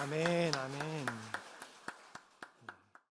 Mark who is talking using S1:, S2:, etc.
S1: 아멘, 아멘.